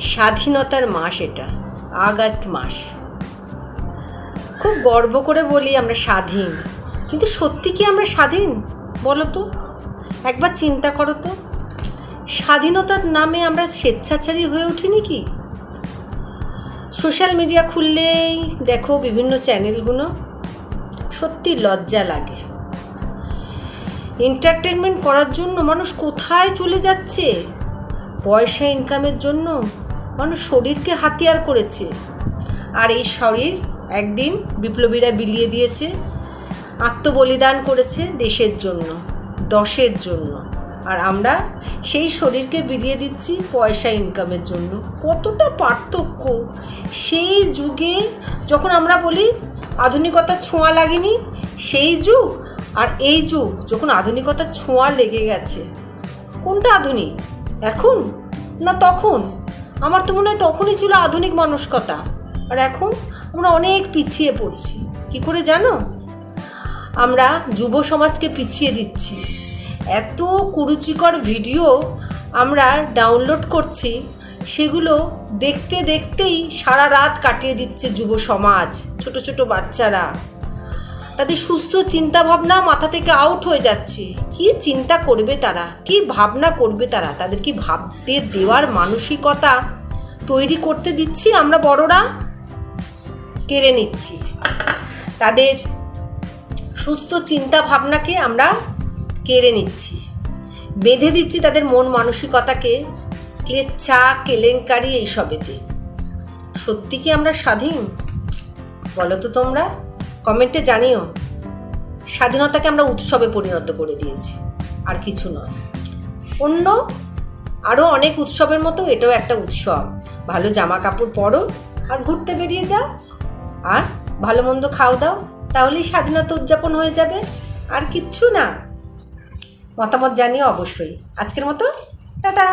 স্বাধীনতার মাস এটা, আগস্ট মাস। খুব গর্ব করে বলি আমরা স্বাধীন, কিন্তু সত্যি কি আমরা স্বাধীন? বলো তো। একবার চিন্তা করো তো। স্বাধীনতার নামে আমরা স্বেচ্ছাচারী হয়ে উঠিনি কি? সোশ্যাল মিডিয়া খুললেই দেখো বিভিন্ন চ্যানেলগুলো, সত্যি লজ্জা লাগে। এন্টারটেনমেন্ট করার জন্য মানুষ কোথায় চলে যাচ্ছে? পয়সা ইনকামের জন্য? মানুষ শরীরকে হাতিয়ার করেছে। আর এই শরীর একদিন বিপ্লবীরা বিলিয়ে দিয়েছে, আত্মবলিদান করেছে দেশের জন্য, দশের জন্য। আর আমরা সেই শরীরকে বিলিয়ে দিচ্ছি পয়সা ইনকামের জন্য। কতটা পার্থক্য! সেই যুগে যখন আমরা বলি আধুনিকতার ছোঁয়া লাগেনি, সেই যুগ আর এই যুগ যখন আধুনিকতার ছোঁয়া লেগে গেছে, কোনটা আধুনিক? এখন না তখন? আমার তো মনে হয় তখনই ছিল আধুনিক মানসিকতা। আর এখন আমরা অনেক পিছিয়ে পড়ছি। কি করে জানো? আমরা যুব সমাজকে পিছিয়ে দিচ্ছি। এত কুরুচিকর ভিডিও আমরা ডাউনলোড করছি, সেগুলো দেখতে দেখতেই সারা রাত কাটিয়ে দিচ্ছে যুব সমাজ, ছোট ছোট বাচ্চারা। তাদের সুস্থ চিন্তা ভাবনা মাথা থেকে আউট হয়ে যাচ্ছে। কি চিন্তা করবে তারা? কি ভাবনা করবে তারা? তাদের কি ভাবতে দেওয়ার মানসিকতা তৈরি করতে দিচ্ছি আমরা বড়রা। কেড়ে নিচ্ছি। তাদের সুস্থ চিন্তা ভাবনাকে আমরা কেড়ে নিচ্ছি। বেঁধে দিচ্ছি তাদের মন মানসিকতাকে। ক্লেচ্ছা, কেলেঙ্কারি এইসবেতে। সত্যি কি আমরা স্বাধীন? বলো তো তোমরা। কমেন্টে জানিও, স্বাধীনতাকে আমরা উৎসবে পরিণত করে দিয়েছি, আর কিছু নয়। অন্য আরও অনেক উৎসবের মতো এটাও একটা উৎসব। ভালো জামা কাপড় পরো, আর ঘুরতে বেরিয়ে যাও, আর ভালো মন্দ খাও দাও, তাহলেই স্বাধীনতা উদযাপন হয়ে যাবে, আর কিচ্ছু না। মতামত জানিও অবশ্যই। আজকের মতো, টাটা।